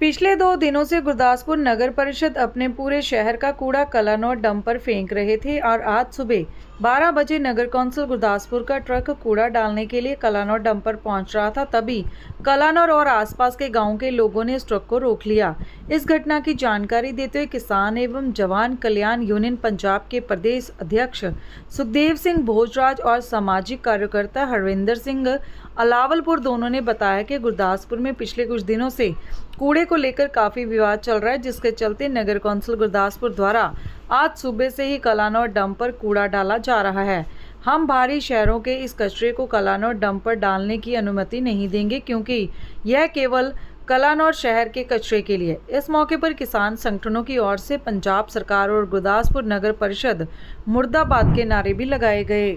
पिछले दो दिनों से गुरदासपुर नगर परिषद अपने पूरे शहर का कूड़ा कलानौर डंप पर फेंक रहे थे और आज सुबह 12 बजे नगर कौंसिल गुरदासपुर का ट्रक कूड़ा डालने के लिए कलानौर डंप पर पहुँच रहा था। तभी कलानौर और आसपास के गाँवों के लोगों ने इस ट्रक को रोक लिया। इस घटना की जानकारी देते हुए किसान एवं जवान कल्याण यूनियन पंजाब के प्रदेश अध्यक्ष सुखदेव सिंह भोजराज और सामाजिक कार्यकर्ता हरविंदर सिंह अलावलपुर दोनों ने बताया कि गुरदासपुर में पिछले कुछ दिनों से कूड़े को लेकर काफ़ी विवाद चल रहा है, जिसके चलते नगर कौंसिल गुरदासपुर द्वारा आज सुबह से ही कलानौर डम पर कूड़ा डाला जा रहा है। हम भारी शहरों के इस कचरे को कलानौर डम पर डालने की अनुमति नहीं देंगे, क्योंकि यह केवल कलानौर शहर के कचरे के लिए। इस मौके पर किसान संगठनों की ओर से पंजाब सरकार और गुरदासपुर नगर परिषद मुर्दाबाद के नारे भी लगाए गए।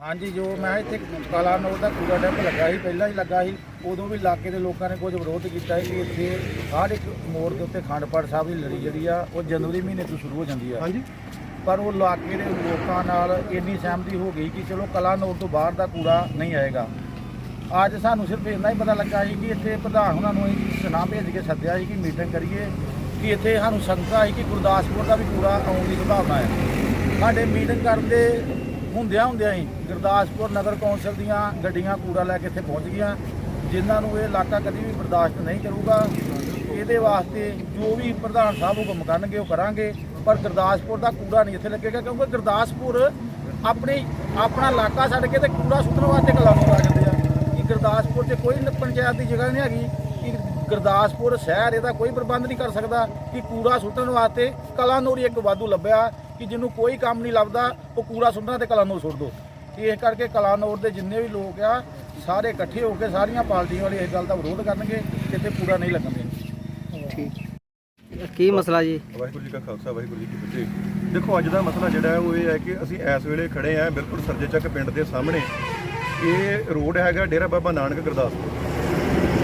ਹਾਂਜੀ ਜੋ ਮੈਂ ਇੱਥੇ ਕਾਲਾ ਨੋਟ ਦਾ ਕੂੜਾ ਡੈਂਪ ਲੱਗਾ ਸੀ ਪਹਿਲਾਂ ਹੀ ਲੱਗਾ ਸੀ ਉਦੋਂ ਵੀ ਇਲਾਕੇ ਦੇ ਲੋਕਾਂ ਨੇ ਕੁਝ ਵਿਰੋਧ ਕੀਤਾ ਸੀ ਕਿ ਇੱਥੇ ਹਰ ਇੱਕ ਮੋੜ ਦੇ ਉੱਤੇ ਖੰਡਪੜ ਸਾਹਿਬ ਦੀ ਲੜੀ ਜਿਹੜੀ ਆ ਉਹ ਜਨਵਰੀ ਮਹੀਨੇ ਤੋਂ ਸ਼ੁਰੂ ਹੋ ਜਾਂਦੀ ਆ। ਹਾਂਜੀ। ਪਰ ਉਹ ਇਲਾਕੇ ਦੇ ਲੋਕਾਂ ਨਾਲ ਇੰਨੀ ਸਹਿਮਤੀ ਹੋ ਗਈ ਕਿ ਚਲੋ ਕਲਾ ਨੋਟ ਤੋਂ ਬਾਹਰ ਦਾ ਕੂੜਾ ਨਹੀਂ ਆਏਗਾ। ਅੱਜ ਸਾਨੂੰ ਸਿਰਫ ਇੰਨਾ ਹੀ ਪਤਾ ਲੱਗਾ ਸੀ ਕਿ ਇੱਥੇ ਪ੍ਰਧਾਨ ਉਹਨਾਂ ਨੂੰ ਅਸੀਂ ਸੁਨਾਮ ਭੇਜ ਕੇ ਸੱਦਿਆ ਸੀ ਕਿ ਮੀਟਿੰਗ ਕਰੀਏ ਕਿ ਇੱਥੇ ਸਾਨੂੰ ਸ਼ੰਕਾ ਸੀ ਕਿ ਗੁਰਦਾਸਪੁਰ ਦਾ ਵੀ ਕੂੜਾ ਆਉਣ ਦੀ ਸੰਭਾਵਨਾ ਹੈ। ਸਾਡੇ ਮੀਟਿੰਗ ਕਰਨ ਦੇ ਹੁੰਦਿਆਂ ਹੁੰਦਿਆਂ ਹੀ ਗੁਰਦਾਸਪੁਰ ਨਗਰ ਕੌਂਸਲ ਦੀਆਂ ਗੱਡੀਆਂ ਕੂੜਾ ਲੈ ਕੇ ਇੱਥੇ ਪਹੁੰਚ ਗਈਆਂ, ਜਿਨ੍ਹਾਂ ਨੂੰ ਇਹ ਇਲਾਕਾ ਕਦੀ ਵੀ ਬਰਦਾਸ਼ਤ ਨਹੀਂ ਕਰੂਗਾ। ਇਹਦੇ ਵਾਸਤੇ ਜੋ ਵੀ ਪ੍ਰਧਾਨ ਸਾਹਿਬ ਹੁਕਮ ਕਰਨਗੇ ਉਹ ਕਰਾਂਗੇ, ਪਰ ਗੁਰਦਾਸਪੁਰ ਦਾ ਕੂੜਾ ਨਹੀਂ ਇੱਥੇ ਲੱਗੇਗਾ, ਕਿਉਂਕਿ ਗੁਰਦਾਸਪੁਰ ਆਪਣੀ, ਆਪਣਾ ਇਲਾਕਾ ਛੱਡ ਕੇ ਤੇ ਕੂੜਾ ਸੁੱਟਣ ਵਾਸਤੇ ਕਲਾਮੋਂ ਆ ਜਾਂਦੇ ਆ। ਕਿ ਗੁਰਦਾਸਪੁਰ 'ਚ ਕੋਈ ਪੰਚਾਇਤ ਦੀ ਜਗ੍ਹਾ ਨਹੀਂ ਹੈਗੀ, ਕਿ ਗੁਰਦਾਸਪੁਰ ਸ਼ਹਿਰ ਇਹਦਾ ਕੋਈ ਪ੍ਰਬੰਧ ਨਹੀਂ ਕਰ ਸਕਦਾ ਕਿ ਕੂੜਾ ਸੁੱਟਣ ਵਾਸਤੇ ਕਲਾਨੌਰੀ ਇੱਕ ਵਾਧੂ ਲੱਭਿਆ। ਕਿ ਜਿਹਨੂੰ ਕੋਈ ਕੰਮ ਨਹੀਂ ਲੱਭਦਾ ਉਹ ਕੂੜਾ ਸੁੱਟਣਾ ਤੇ ਕਲਾਨੌਰ ਸੁੱਟ ਦੋ। ਇਸ ਕਰਕੇ ਕਲਾਨੌਰ ਦੇ ਜਿੰਨੇ ਵੀ ਲੋਕ ਆ ਸਾਰੇ ਇਕੱਠੇ ਹੋ ਕੇ ਸਾਰੀਆਂ ਪਾਰਟੀਆਂ ਵਾਲੇ ਇਸ ਗੱਲ ਦਾ ਵਿਰੋਧ ਕਰਨਗੇ ਕਿ ਇੱਥੇ ਕੂੜਾ ਨਹੀਂ ਲੱਗਣ ਦੇਣਗੇ ਕੀ ਮਸਲਾ ਜੀ? ਵਾਹਿਗੁਰੂ ਜੀ ਕਾ ਖਾਲਸਾ ਵਾਹਿਗੁਰੂ ਜੀ ਕੀ ਫਤਿਹ। ਦੇਖੋ ਅੱਜ ਦਾ ਮਸਲਾ ਜਿਹੜਾ ਹੈ ਉਹ ਇਹ ਹੈ ਕਿ ਅਸੀਂ ਇਸ ਵੇਲੇ ਖੜੇ ਆ ਬਿਲਕੁਲ ਸਰਜੇ ਚੱਕ ਪਿੰਡ ਦੇ ਸਾਹਮਣੇ। ਇਹ ਰੋਡ ਹੈਗਾ ਡੇਰਾ ਬਾਬਾ ਨਾਨਕ ਗੁਰਦਾਸਪੁਰ।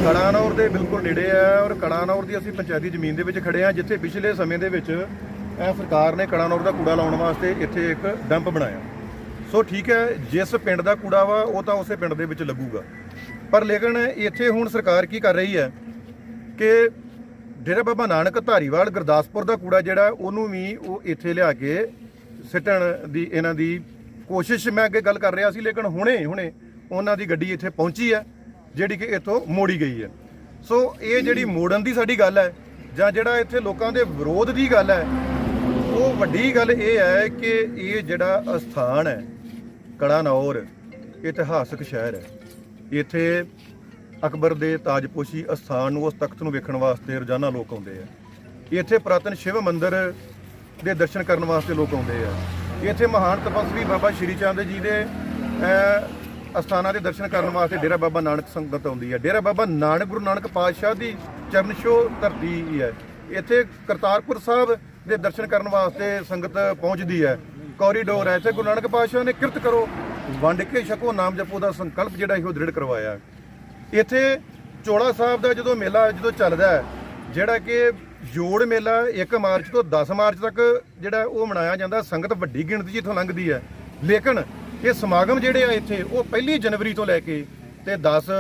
ਕੜਾਨੌਰ ਦੇ ਬਿਲਕੁਲ ਨੇੜੇ ਆ ਔਰ ਕੜਾਨੌਰ ਦੀ ਅਸੀਂ ਪੰਚਾਇਤੀ ਜ਼ਮੀਨ ਦੇ ਵਿੱਚ ਖੜੇ ਆ ਜਿੱਥੇ ਪਿਛਲੇ ਸਮੇਂ ਦੇ ਵਿੱਚ ਇਹ ਸਰਕਾਰ ਨੇ ਕੜਾਨੌਰ ਦਾ ਕੂੜਾ ਲਾਉਣ ਵਾਸਤੇ ਇੱਥੇ ਇੱਕ ਡੰਪ ਬਣਾਇਆ। ਸੋ ਠੀਕ ਹੈ, ਜਿਸ ਪਿੰਡ ਦਾ ਕੂੜਾ ਵਾ, ਉਹ ਤਾਂ ਉਸੇ ਪਿੰਡ ਦੇ ਵਿੱਚ ਲੱਗੂਗਾ। ਪਰ ਲੇਕਿਨ ਇੱਥੇ ਹੁਣ ਸਰਕਾਰ ਕੀ ਕਰ ਰਹੀ ਹੈ ਕਿ ਡੇਰਾ ਬਾਬਾ ਨਾਨਕ ਧਾਰੀਵਾਲ ਗੁਰਦਾਸਪੁਰ ਦਾ ਕੂੜਾ ਜਿਹੜਾ, ਉਹਨੂੰ ਵੀ ਉਹ ਇੱਥੇ ਲਿਆ ਕੇ ਸਿੱਟਣ ਦੀ, ਇਹਨਾਂ ਦੀ ਕੋਸ਼ਿਸ਼ ਮੈਂ ਅੱਗੇ ਗੱਲ ਕਰ ਰਿਹਾ ਸੀ, ਲੇਕਿਨ ਹੁਣੇ ਹੁਣੇ ਉਹਨਾਂ ਦੀ ਗੱਡੀ ਇੱਥੇ ਪਹੁੰਚੀ ਹੈ, ਜਿਹੜੀ ਕਿ ਇੱਥੋਂ ਮੋੜੀ ਗਈ ਹੈ। ਸੋ ਇਹ ਜਿਹੜੀ ਮੋੜਨ ਦੀ ਸਾਡੀ ਗੱਲ ਹੈ, ਜਾਂ ਜਿਹੜਾ ਇੱਥੇ ਲੋਕਾਂ ਦੇ ਵਿਰੋਧ ਦੀ ਗੱਲ ਹੈ ਉਹ ਵੱਡੀ ਗੱਲ ਇਹ ਹੈ ਕਿ ਇਹ ਜਿਹੜਾ ਅਸਥਾਨ ਹੈ, ਕੜਾਨੌਰ, ਇਤਿਹਾਸਕ ਸ਼ਹਿਰ ਹੈ। ਇੱਥੇ ਅਕਬਰ ਦੇ ਤਾਜਪੋਸ਼ੀ ਅਸਥਾਨ ਨੂੰ ਉਸ ਤਖਤ ਨੂੰ ਵੇਖਣ ਵਾਸਤੇ ਰੋਜ਼ਾਨਾ ਲੋਕ ਆਉਂਦੇ ਆ। ਇੱਥੇ ਪ੍ਰਾਤਨ ਸ਼ਿਵ ਮੰਦਿਰ ਦੇ ਦਰਸ਼ਨ ਕਰਨ ਵਾਸਤੇ ਲੋਕ ਆਉਂਦੇ ਆ। ਇੱਥੇ ਮਹਾਨ ਤਪਸਵੀ ਬਾਬਾ ਸ਼੍ਰੀ ਚੰਦ ਜੀ ਦੇ ਅਸਥਾਨਾਂ ਦੇ ਦਰਸ਼ਨ ਕਰਨ ਵਾਸਤੇ ਡੇਰਾ ਬਾਬਾ ਨਾਨਕ ਸੰਗਤ ਆਉਂਦੀ ਹੈ ਡੇਰਾ ਬਾਬਾ ਨਾਨਕ, ਗੁਰੂ ਨਾਨਕ ਪਾਤਸ਼ਾਹ ਦੀ ਚਰਨ ਧਰਤੀ ਹੈ। ਇੱਥੇ ਕਰਤਾਰਪੁਰ ਸਾਹਿਬ ਦੇ ਦਰਸ਼ਨ ਕਰਨ ਵਾਸਤੇ ਸੰਗਤ ਪਹੁੰਚਦੀ ਹੈ। ਕੋਰੀਡੋਰ ਹੈ, ਇੱਥੇ ਗੁਰੂ ਨਾਨਕ ਪਾਤਸ਼ਾਹ ਨੇ ਕਿਰਤ ਕਰੋ। ਵੰਡ ਕੇ ਛਕੋ ਨਾਮ ਜਪੋ ਦਾ ਸੰਕਲਪ ਜਿਹੜਾ ਇਹੋ ਦ੍ਰਿੜ ਕਰਵਾਇਆ। ਇੱਥੇ ਚੋਲਾ ਸਾਹਿਬ ਦਾ ਜਦੋਂ ਮੇਲਾ ਜਦੋਂ ਚੱਲਦਾ ਜਿਹੜਾ ਕਿ ਜੋੜ ਮੇਲਾ 1 ਮਾਰਚ ਤੋਂ 10 ਮਾਰਚ ਤੱਕ ਜਿਹੜਾ ਉਹ ਮਨਾਇਆ ਜਾਂਦਾ, ਸੰਗਤ ਵੱਡੀ ਗਿਣਤੀ 'ਚ ਇੱਥੋਂ ਲੰਘਦੀ ਹੈ। ਲੇਕਿਨ ਇਹ ਸਮਾਗਮ ਜਿਹੜੇ ਆ ਇੱਥੇ, ਉਹ ਪਹਿਲੀ ਜਨਵਰੀ ਤੋਂ ਲੈ ਕੇ ਤੇ 10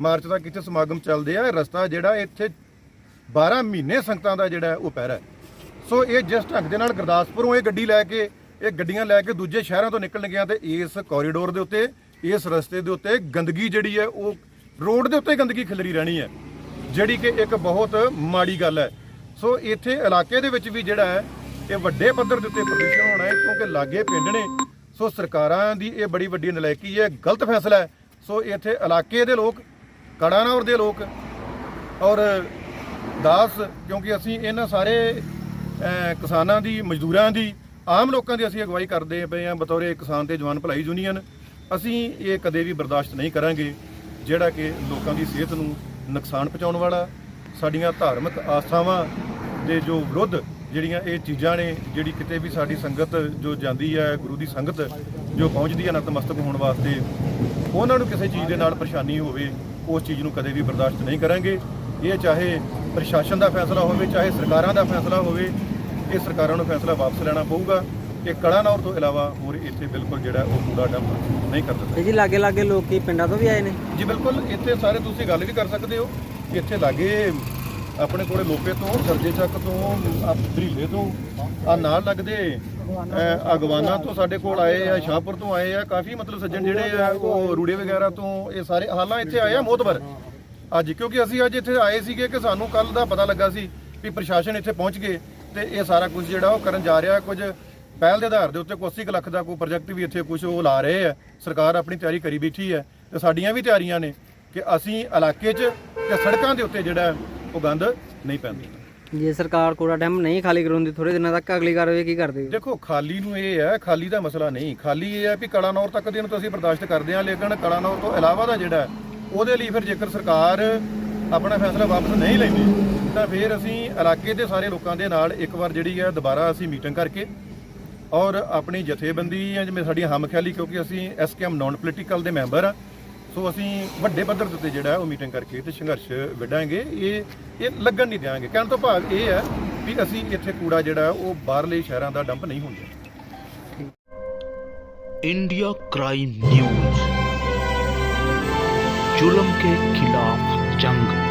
ਮਾਰਚ ਤੱਕ ਇੱਥੇ ਸਮਾਗਮ ਚੱਲਦੇ ਆ। ਰਸਤਾ ਜਿਹੜਾ ਇੱਥੇ 12 ਮਹੀਨੇ ਸੰਗਤਾਂ ਦਾ ਜਿਹੜਾ ਉਹ ਪਹਿਰਾ ਹੈ। ਸੋ ਇਹ ਜਿਸ ਢੰਗ ਦੇ ਨਾਲ ਗੁਰਦਾਸਪੁਰੋਂ ਇਹ ਗੱਡੀ ਲੈ ਕੇ, ਇਹ ਗੱਡੀਆਂ ਲੈ ਕੇ ਦੂਜੇ ਸ਼ਹਿਰਾਂ ਤੋਂ ਨਿਕਲਣਗੀਆਂ ਤੇ ਇਸ ਕੋਰੀਡੋਰ ਦੇ ਉੱਤੇ, ਇਸ ਰਸਤੇ ਦੇ ਉੱਤੇ ਗੰਦਗੀ ਜਿਹੜੀ ਹੈ, ਉਹ ਰੋਡ ਦੇ ਉੱਤੇ ਗੰਦਗੀ ਖਿਲਰੀ ਰਹਿਣੀ ਹੈ, ਜਿਹੜੀ ਕਿ ਇੱਕ ਬਹੁਤ ਮਾੜੀ ਗੱਲ ਹੈ। ਸੋ ਇੱਥੇ ਇਲਾਕੇ ਦੇ ਵਿੱਚ ਵੀ ਜਿਹੜਾ ਹੈ, ਇਹ ਵੱਡੇ ਪੱਧਰ ਦੇ ਉੱਤੇ ਪ੍ਰਦੂਸ਼ਣ ਹੋਣਾ ਹੈ, ਕਿਉਂਕਿ ਲਾਗੇ ਪਿੰਡ ਨੇ। ਸੋ ਸਰਕਾਰਾਂ ਦੀ ਇਹ ਬੜੀ ਵੱਡੀ ਨਲਾਇਕੀ ਹੈ, ਗਲਤ ਫੈਸਲਾ ਹੈ। ਸੋ ਇੱਥੇ ਇਲਾਕੇ ਦੇ ਲੋਕ ਕੜਾਨੌਰ ਦੇ ਲੋਕ ਔਰ ਦਾਸ, ਕਿਉਂਕਿ ਅਸੀਂ ਇਹਨਾਂ ਸਾਰੇ ਕਿਸਾਨਾਂ ਦੀ, ਮਜ਼ਦੂਰਾਂ ਦੀ, ਆਮ ਲੋਕਾਂ ਦੀ ਅਸੀਂ ਅਗਵਾਈ ਕਰਦੇ ਪਏ ਹਾਂ। ਬਤੌਰੇ ਕਿਸਾਨ ਤੇ ਜਵਾਨ ਭਲਾਈ ਯੂਨੀਅਨ, ਅਸੀਂ ਇਹ ਕਦੇ ਵੀ ਬਰਦਾਸ਼ਤ ਨਹੀਂ ਕਰਾਂਗੇ, ਜਿਹੜਾ ਕਿ ਲੋਕਾਂ ਦੀ ਸਿਹਤ ਨੂੰ ਨੁਕਸਾਨ ਪਹੁੰਚਾਉਣ ਵਾਲਾ, ਸਾਡੀਆਂ ਧਾਰਮਿਕ ਆਸਥਾਵਾਂ ਦੇ ਜੋ ਵਿਰੁੱਧ ਜਿਹੜੀਆਂ ਇਹ ਚੀਜ਼ਾਂ ਨੇ, ਜਿਹੜੀ ਕਿਤੇ ਵੀ ਸਾਡੀ ਸੰਗਤ ਜੋ ਜਾਂਦੀ ਹੈ, ਗੁਰੂ ਦੀ ਸੰਗਤ ਜੋ ਪਹੁੰਚਦੀ ਹੈ ਨਤਮਸਤਕ ਹੋਣ ਵਾਸਤੇ, ਉਹਨਾਂ ਨੂੰ ਕਿਸੇ ਚੀਜ਼ ਦੇ ਨਾਲ ਪਰੇਸ਼ਾਨੀ ਹੋਵੇ, ਉਸ ਚੀਜ਼ ਨੂੰ ਕਦੇ ਵੀ ਬਰਦਾਸ਼ਤ ਨਹੀਂ ਕਰਾਂਗੇ। ਇਹ ਚਾਹੇ ਪ੍ਰਸ਼ਾਸਨ ਦਾ ਫੈਸਲਾ ਹੋਵੇ, ਚਾਹੇ ਸਰਕਾਰਾਂ ਦਾ ਫੈਸਲਾ ਹੋਵੇ ਇਹ ਸਰਕਾਰਾਂ ਨੂੰ ਫੈਸਲਾ ਵਾਪਸ ਲੈਣਾ ਪਊਗਾ ਇਹ ਕਲਾਨੌਰ ਤੋਂ ਇਲਾਵਾ ਹੋਰ ਇੱਥੇ ਬਿਲਕੁਲ ਜਿਹੜਾ ਉਹ ਕੂੜਾ ਡੰਪ ਨਹੀਂ ਕਰ ਦਿੱਤਾ। ਤੇ ਜੀ ਲਾਗੇ ਲਾਗੇ ਲੋਕੀ ਪਿੰਡਾਂ ਤੋਂ ਵੀ ਆਏ ਨੇ? ਜੀ ਬਿਲਕੁਲ ਇੱਥੇ ਸਾਰੇ ਤੁਸੀਂ ਗੱਲ ਵੀ ਕਰ ਸਕਦੇ ਹੋ ਇੱਥੇ ਲਾਗੇ ਆਪਣੇ ਕੋਲੇ ਲੋਪੇ ਤੋਂ ਸਰਜੇ ਚੱਕ ਤੋਂ ਆ ਬਰੀਲੇ ਤੋਂ ਆ ਨਾਲ ਲੱਗਦੇ ਅਗਵਾਨਾ ਤੋਂ ਸਾਡੇ ਕੋਲ ਆਏ ਆ ਸ਼ਾਹਪੁਰ ਤੋਂ ਆਏ ਆ ਕਾਫੀ ਮਤਲਬ ਸੱਜਣ ਜਿਹੜੇ ਆ ਉਹ ਰੂੜੇ ਵਗੈਰਾ ਤੋਂ ਇਹ ਸਾਰੇ ਹਾਲਾਂ ਇੱਥੇ ਆਏ ਆ ਮੋਤਬਰ। ਅੱਜ ਕਿਉਂਕਿ ਅਸੀਂ ਅੱਜ ਇੱਥੇ ਆਏ ਸੀਗੇ ਕਿ ਸਾਨੂੰ ਕੱਲ ਦਾ ਪਤਾ ਲੱਗਾ ਸੀ ਵੀ ਪ੍ਰਸ਼ਾਸਨ ਇੱਥੇ ਪਹੁੰਚ ਗਏ। ਤੇ ਇਹ ਸਾਰਾ ਕੁਝ ਜਿਹੜਾ ਉਹ ਕਰਨ ਜਾ ਰਿਹਾ ਕੁਝ ਪਹਿਲ ਦੇ ਆਧਾਰ ਦੇ ਉੱਤੇ ਕੋਈ 80 ਕੁ ਲੱਖ ਦਾ ਕੋਈ ਪ੍ਰੋਜੈਕਟ ਵੀ ਇੱਥੇ ਕੁਝ ਉਹ ਲਾ ਰਹੇ ਆ। ਸਰਕਾਰ ਆਪਣੀ ਤਿਆਰੀ ਕਰੀ ਬੈਠੀ ਹੈ ਤੇ ਸਾਡੀਆਂ ਵੀ ਤਿਆਰੀਆਂ ਨੇ ਕਿ ਅਸੀਂ ਇਲਾਕੇ 'ਚ ਤੇ ਸੜਕਾਂ ਦੇ ਉੱਤੇ ਜਿਹੜਾ ਉਹ ਗੰਦ ਨਹੀਂ ਪੈਂਦਾ। ਜੇ ਸਰਕਾਰ ਕੂੜਾ ਡੈਮ ਨਹੀਂ ਖਾਲੀ ਕਰਾਉਂਦੀ ਥੋੜੇ ਦਿਨਾਂ ਤੱਕ ਅਗਲੀ ਕਾਰਵਾਈ ਕੀ ਕਰਦੇ? ਹੋ ਦੇਖੋ ਖਾਲੀ ਨੂੰ ਇਹ ਹੈ ਖਾਲੀ ਦਾ ਮਸਲਾ ਨਹੀਂ। ਖਾਲੀ ਇਹ ਹੈ ਵੀ ਕਲਾਨੌਰ ਤੱਕ ਦੇ ਨੂੰ ਤਾਂ ਅਸੀਂ ਬਰਦਾਸ਼ਤ ਕਰਦੇ ਹਾਂ ਲੇਕਿਨ ਕਲਾਨੌਰ ਤੋਂ ਇਲਾਵਾ ਦਾ ਜਿਹੜਾ ਉਹਦੇ ਲਈ ਫਿਰ ਜੇਕਰ ਸਰਕਾਰ ਆਪਣਾ ਫੈਸਲਾ ਵਾਪਸ ਨਹੀਂ ਲੈਂਦੀ ਤਾਂ ਫਿਰ ਅਸੀਂ ਇਲਾਕੇ ਦੇ ਸਾਰੇ ਲੋਕਾਂ ਦੇ ਨਾਲ ਇੱਕ ਵਾਰ ਜਿਹੜੀ ਹੈ ਦੁਬਾਰਾ ਅਸੀਂ ਮੀਟਿੰਗ ਕਰਕੇ ਔਰ ਆਪਣੀ ਜਥੇਬੰਦੀ ਜਾਂ ਜਿਵੇਂ ਸਾਡੀ ਹਮਖਿਆਲੀ ਕਿਉਂਕਿ ਅਸੀਂ ਐਸਕੇਐਮ ਨਾਨ ਪੋਲੀਟੀਕਲ ਦੇ ਮੈਂਬਰ ਆ ਸੋ ਅਸੀਂ ਵੱਡੇ ਪੱਧਰ ਦੇ ਉੱਤੇ ਜਿਹੜਾ ਹੈ ਉਹ ਮੀਟਿੰਗ ਕਰਕੇ ਤੇ ਸੰਘਰਸ਼ ਵਿੱਢਾਂਗੇ ਇਹ ਇਹ ਲੱਗਣ ਨਹੀਂ ਦਿਆਂਗੇ ਕਹਿਣ ਤੋਂ ਭਾਵ ਇਹ ਹੈ ਵੀ ਅਸੀਂ ਇੱਥੇ ਕੂੜਾ ਜਿਹੜਾ ਹੈ ਉਹ ਬਾਹਰਲੇ ਸ਼ਹਿਰਾਂ ਦਾ ਡੰਪ ਨਹੀਂ ਹੋਣ ਦੇਣਾ इंडिया क्राइम न्यूज जुल्म के खिलाफ जंग